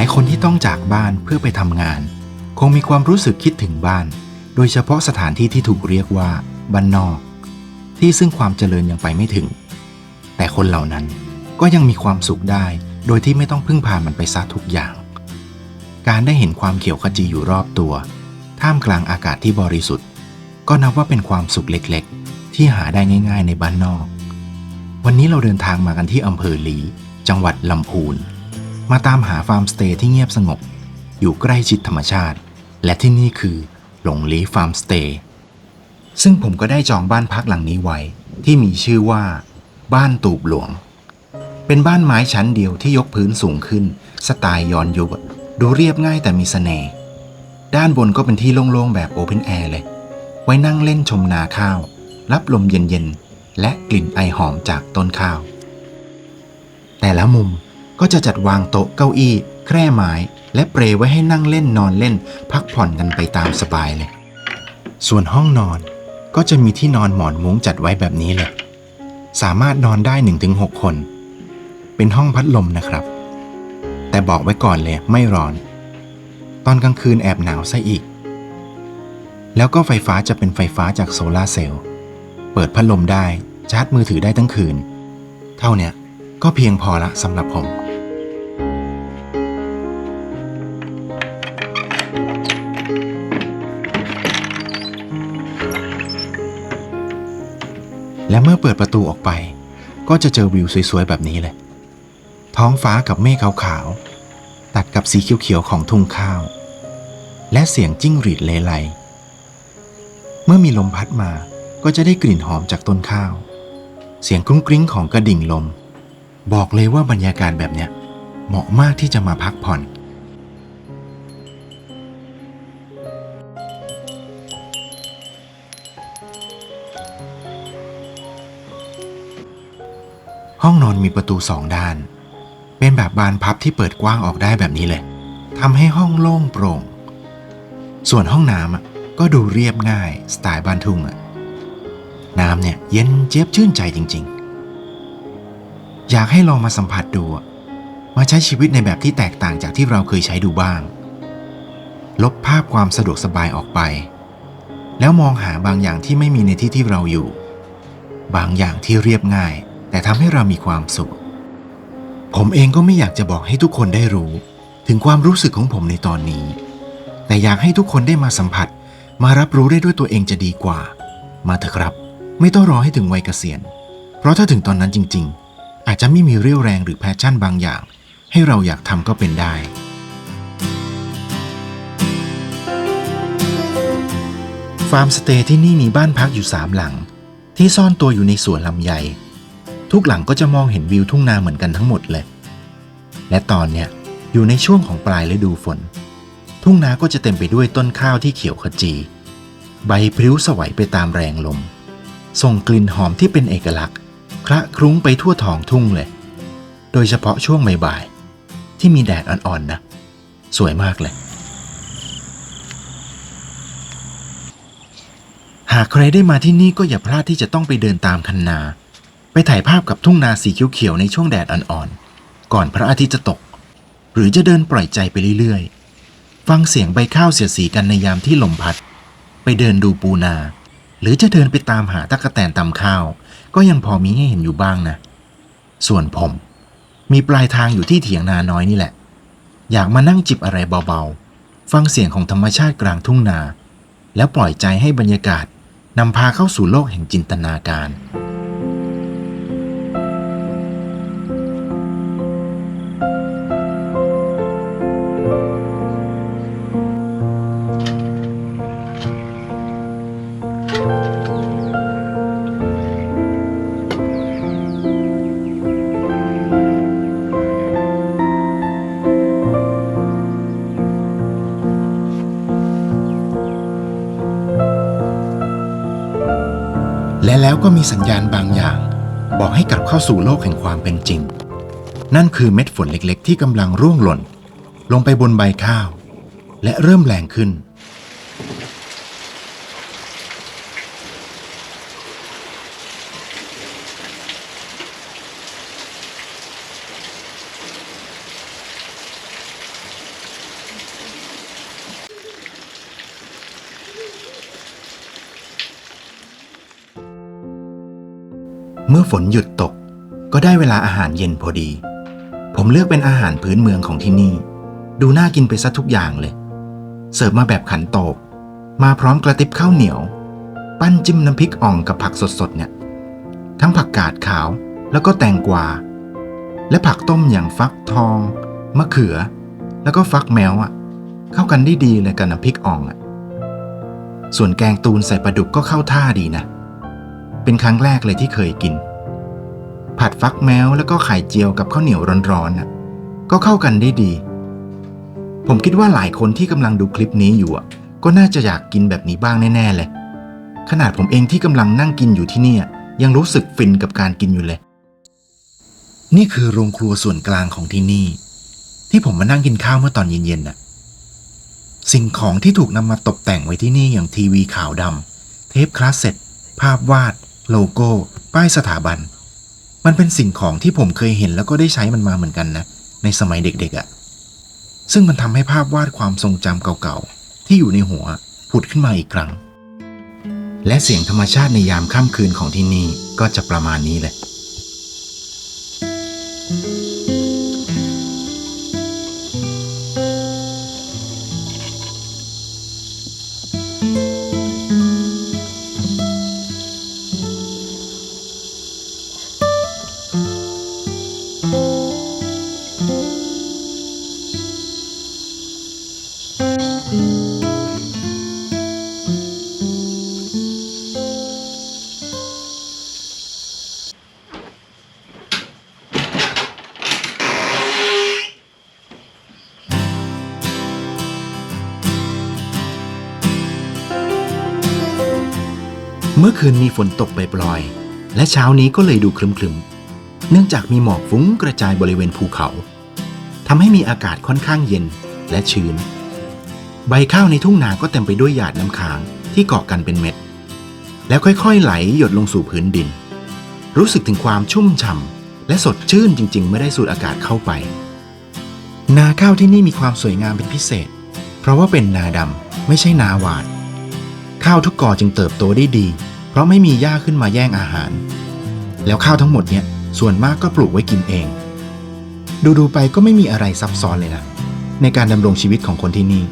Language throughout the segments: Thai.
ายคนที่ต้องจากบ้านเพื่อไปทำงาน คงมีความรู้สึกคิดถึงบ้าน โดยเฉพาะสถานที่ที่ถูกเรียกว่าบ้านนอก ที่ซึ่งความเจริญยังไปไม่ถึง แต่คนเหล่านั้นก็ยังมีความสุขได้ โดยที่ไม่ต้องพึ่งพามันไปซะทุกอย่าง การได้เห็นความเขียวขจีอยู่รอบตัว ท่ามกลางอากาศที่บริสุทธิ์ ก็นับว่าเป็นความสุขเล็กๆ ที่หาได้ง่าย ๆ ในบ้านนอก วันนี้เราเดินทางมากันที่อำเภอหลี จังหวัดลำพูน มาตามหาฟาร์มสเตย์ที่เงียบสงบ อยู่ใกล้ชิดธรรมชาติ และที่นี่คือหลงลีฟาร์มสเตย์ซึ่งผมก็ได้จองบ้านพักหลังนี้ไว้ ที่มีชื่อว่า บ้านตูบหลวง เป็นบ้านไม้ชั้นเดียวที่ยกพื้นสูงขึ้น สไตล์ย้อนยุคดูเรียบง่ายแต่มีเสน่ห์ด้านบนก็เป็นที่โล่งๆ แบบโอเพนแอร์เลย ไว้นั่งเล่นชมนาข้าว รับลมเย็นๆ และกลิ่นไอหอมจากต้นข้าว แต่ละมุม ก็จะจัดวางโต๊ะเก้าอี้ แคร่ไม้ และเปรไว้ให้นั่งเล่นนอนเล่น พักผ่อนกันไปตามสบายเลย ส่วนห้องนอนก็จะมีที่นอนหมอนมุ้งจัดไว้แบบนี้เลย สามารถนอนได้ 1-6 คน เป็นห้องพัดลมนะครับ แต่บอกไว้ก่อนเลยไม่ร้อน ตอนกลางคืนแอบหนาวซะอีก แล้วก็ไฟฟ้าจะเป็นไฟฟ้าจากโซลาเซลล์ เปิดพัดลมได้ชาร์จมือถือได้ทั้งคืน เท่าเนี้ยก็เพียงพอละสำหรับผม และเมื่อเปิดประตูออกไป ก็จะเจอวิวสวยๆแบบนี้เลย ท้องฟ้ากับเมฆขาวๆ ตัดกับสีเขียวๆของทุ่งข้าว และเสียงจิ้งหรีดเลไลเมื่อมีลมพัดมาก็จะได้กลิ่นหอมจากต้นข้าว เสียงกรุ้งกริ้งของกระดิ่งลม บอกเลยว่าบรรยากาศแบบเนี้ยเหมาะมากที่จะมาพักผ่อน ห้องนอนมีประตูสองด้าน เป็นแบบบานพับที่เปิดกว้างออกได้แบบนี้เลยทำให้ห้องโล่งโปร่ง ส่วนห้องน้ำอะก็ดูเรียบง่ายสไตล์บ้านทุ่งอะน้ำเนี่ยเย็นเจี๊ยบชื่นใจจริง ๆ อยากให้ลองมาสัมผัสดู มาใช้ชีวิตในแบบที่แตกต่างจากที่เราเคยใช้ดูบ้าง ลบภาพความสะดวกสบายออกไป แล้วมองหาบางอย่างที่ไม่มีในที่ที่เราอยู่ บางอย่างที่เรียบง่าย แต่ทำให้เรามีความสุข ผมเองก็ไม่อยากจะบอกให้ทุกคนได้รู้ ถึงความรู้สึกของผมในตอนนี้ แต่อยากให้ทุกคนได้มาสัมผัส มารับรู้ได้ด้วยตัวเองจะดีกว่า มาเถอะครับ ไม่ต้องรอให้ถึงวัยเกษียณ เพราะถ้าถึงตอนนั้นจริง ๆ อาจจะไม่มีเรี่ยวแรงหรือแพชชั่นบางอย่าง ให้เราอยากทำก็เป็นได้ฟาร์มสเตย์ที่นี่มีบ้านพักอยู่สามหลัง ที่ซ่อนตัวอยู่ในสวนลำไย ทุกหลังก็จะมองเห็นวิวทุ่งนาเหมือนกันทั้งหมดเลย และตอนเนี้ยอยู่ในช่วงของปลายฤดูฝน ทุ่งนาก็จะเต็มไปด้วยต้นข้าวที่เขียวขจี ใบพลิ้วสวัยไปตามแรงลม ส่งกลิ่นหอมที่เป็นเอกลักษณ์คละคลุ้งไปทั่วท้องทุ่งเลย โดยเฉพาะช่วงบ่ายๆที่มีแดดอ่อนๆนะ สวยมากเลย หากใครได้มาที่นี่ก็อย่าพลาดที่จะต้องไปเดินตามคันนา ไปถ่ายภาพกับทุ่งนาสีเขียวๆในช่วงแดดอ่อนๆ ก่อนพระอาทิตย์จะตก หรือจะเดินปล่อยใจไปเรื่อยๆ ฟังเสียงใบข้าวเสียดสีกันในยามที่ลมพัด ไปเดินดูปูนา หรือจะเดินไปตามหาตะกแตนตำข้าว ก็ยังพอมีให้เห็นอยู่บ้างนะ ส่วนผม มีปลายทางอยู่ที่เถียงนาน้อยนี่แหละ อยากมานั่งจิบอะไรเบาๆ ฟังเสียงของธรรมชาติกลางทุ่งนา แล้วปล่อยใจให้บรรยากาศนำพาเข้าสู่โลกแห่งจินตนาการ แล้วก็มีสัญญาณบางอย่าง บอกให้กลับเข้าสู่โลกแห่งความเป็นจริง นั่นคือเม็ดฝนเล็กๆ ที่กำลังร่วงหล่น ลงไปบนใบข้าว และเริ่มแรงขึ้น เมื่อฝนหยุดตกก็ได้เวลาอาหารเย็นพอดี ผมเลือกเป็นอาหารพื้นเมืองของที่นี่ ดูน่ากินไปซะทุกอย่างเลย เสิร์ฟมาแบบขันโตก มาพร้อมกระติบข้าวเหนียว ปั้นจิ้มน้ำพริกอ่องกับผักสดๆเนี่ย ทั้งผักกาดขาวแล้วก็แตงกวา และผักต้มอย่างฟักทอง มะเขือ แล้วก็ฟักแมวอะ่ะ เข้ากันได้ดีเลยกับน้ำพริกอ่องอะ่ะ ส่วนแกงตูนใส่ปลาดุกก็เข้าท่าดีนะ เป็นครั้งแรกเลยที่เคยกิน ผัดฟักแมวแล้วก็ไข่เจียวกับข้าวเหนียวร้อนๆน่ะก็เข้ากันได้ดี ผมคิดว่าหลายคนที่กำลังดูคลิปนี้อยู่ก็น่าจะอยากกินแบบนี้บ้างแน่ๆเลย ขนาดผมเองที่กำลังนั่งกินอยู่ที่นี่ยยังรู้สึกฟินกับการกินอยู่เลย นี่คือโรงครัวส่วนกลางของที่นี่ ที่ผมมานั่งกินข้าวเมื่อตอนเย็นๆน่ะ สิ่งของที่ถูกนำมาตกแต่งไว้ที่นี่อย่างทีวีขาวดำเทปคลาสเซ็ตภาพวาด โลโก้ ป้ายสถาบัน มันเป็นสิ่งของที่ผมเคยเห็นแล้วก็ได้ใช้มันมาเหมือนกันนะ ในสมัยเด็กๆอะ่ะ ซึ่งมันทำให้ภาพวาดความทรงจำเก่าๆ ที่อยู่ในหัวผุดขึ้นมาอีกครั้ง และเสียงธรรมชาติในยามค่ำคืนของที่นี่ก็จะประมาณนี้แหลยเมื่ คืนมีฝนตกปล่อยๆและเช้านี้ก็เลยดูครึมๆ เนื่องจากมีหมอกฟุ้งกระจายบริเวณภูเขาทำให้มีอากาศค่อนข้างเย็นและชื้น ใบข้าวในทุ่งนาก็เต็มไปด้วยหยาดน้ำค้างที่เกาะกันเป็นเม็ด แล้วค่อยๆ ไหลหยดลงสู่พื้นดิน รู้สึกถึงความชุ่มฉ่ำและสดชื่นจริงๆ เมื่อได้สูดอากาศเข้าไป นาข้าวที่นี่มีความสวยงามเป็นพิเศษ เพราะว่าเป็นนาดำไม่ใช่นาหวานข้าวทุกกอจึงเติบโตได้ดี ราะไม่มีหญ้าขึ้นมาแย่งอาหาร แล้วข้าวทั้งหมดเนี่ยส่วนมากก็ปลูกไว้กินเอง ดูๆไปก็ไม่มีอะไรซับซ้อนเลยนะ ในการดำรงชีวิตของคนที่นี่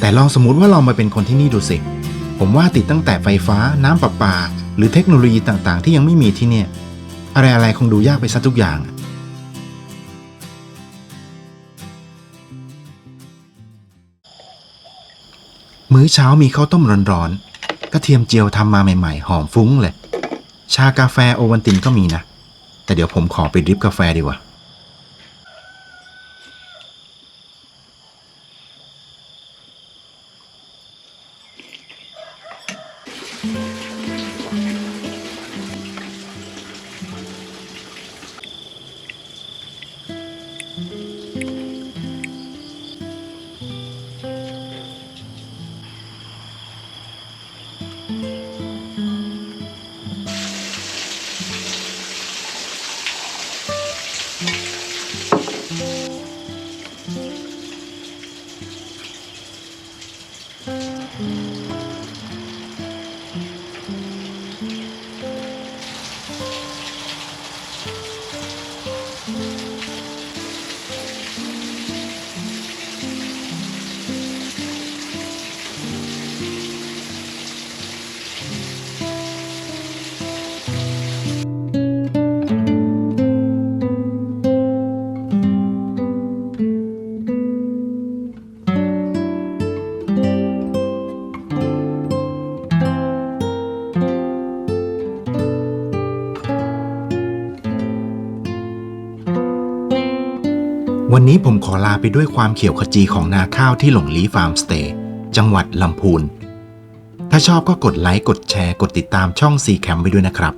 แต่ลองสมมติว่าเรามาเป็นคนที่นี่ดูสิ ผมว่าติดตั้งแต่ไฟฟ้าน้ำประปา หรือเทคโนโลยีต่างๆ ที่ยังไม่มีที่เนี่ย อะไรๆคงดูยากไปซะทุกอย่างมื้อเช้ามีข้าวต้มร้อนๆ กระเทียมเจียวทำมาใหม่ๆ หอมฟุ้งเลย ชากาแฟโอวันตินก็มีนะ แต่เดี๋ยวผมขอไปดริปกาแฟดีกว่า วันนี้ผมขอลาไปด้วยความเขียวขจีของนาข้าวที่หลงลีฟาร์มสเตย์จังหวัดลำพูน ถ้าชอบก็กดไลค์ กดแชร์ กดติดตามช่อง c ีแคมไว้ด้วยนะครับ